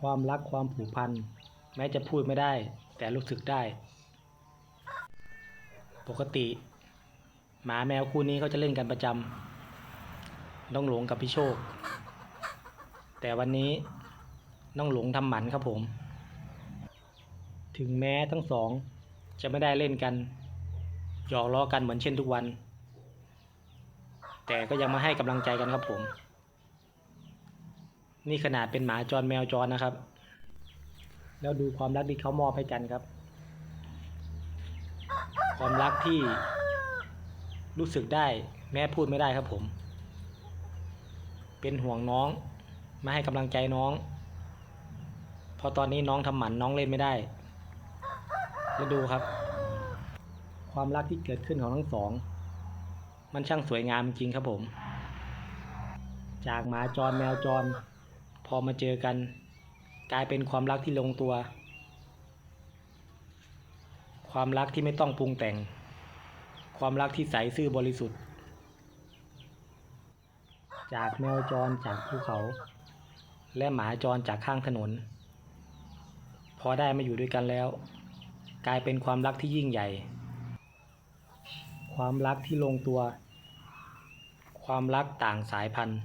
ความรักความผูกพัน แม้จะพูดไม่ได้ แต่รู้สึกได้ ปกติ หมาแมวคู่นี้เขาจะเล่นกันประจำน้องหลงกับพี่โชค แต่วันนี้น้องหลงทำหมันครับผม ถึงแม้ทั้งสอง จะไม่ได้เล่นกันหยอกล้อกันเหมือนเช่นทุกวัน แต่ก็ยังมาให้กำลังใจกันครับผม นี่ขนาดเป็นหมาจรแมวจรนะครับ แล้วดูความรักที่เขามอบให้กันครับ ความรักที่รู้สึกได้แม้พูดไม่ได้ครับผม เป็นห่วงน้อง มาให้กำลังใจน้องพราะตอนนี้น้องทำหมันน้องเล่นไม่ได้ แล้วดูครับ ความรักที่เกิดขึ้นของทั้งสอง มันช่างสวยงามจริงครับผม จากหมาจรแมวจร พอมาเจอกัน กลายเป็นความรักที่ลงตัว ความรักที่ไม่ต้องปรุงแต่ง ความรักที่ใสซื่อบริสุทธิ์ จากแมวจรจากภูเขา และหมาจรจากข้างถนน พอได้มาอยู่ด้วยกันแล้ว กลายเป็นความรักที่ยิ่งใหญ่ ความรักที่ลงตัว ความรักต่างสายพันธุ์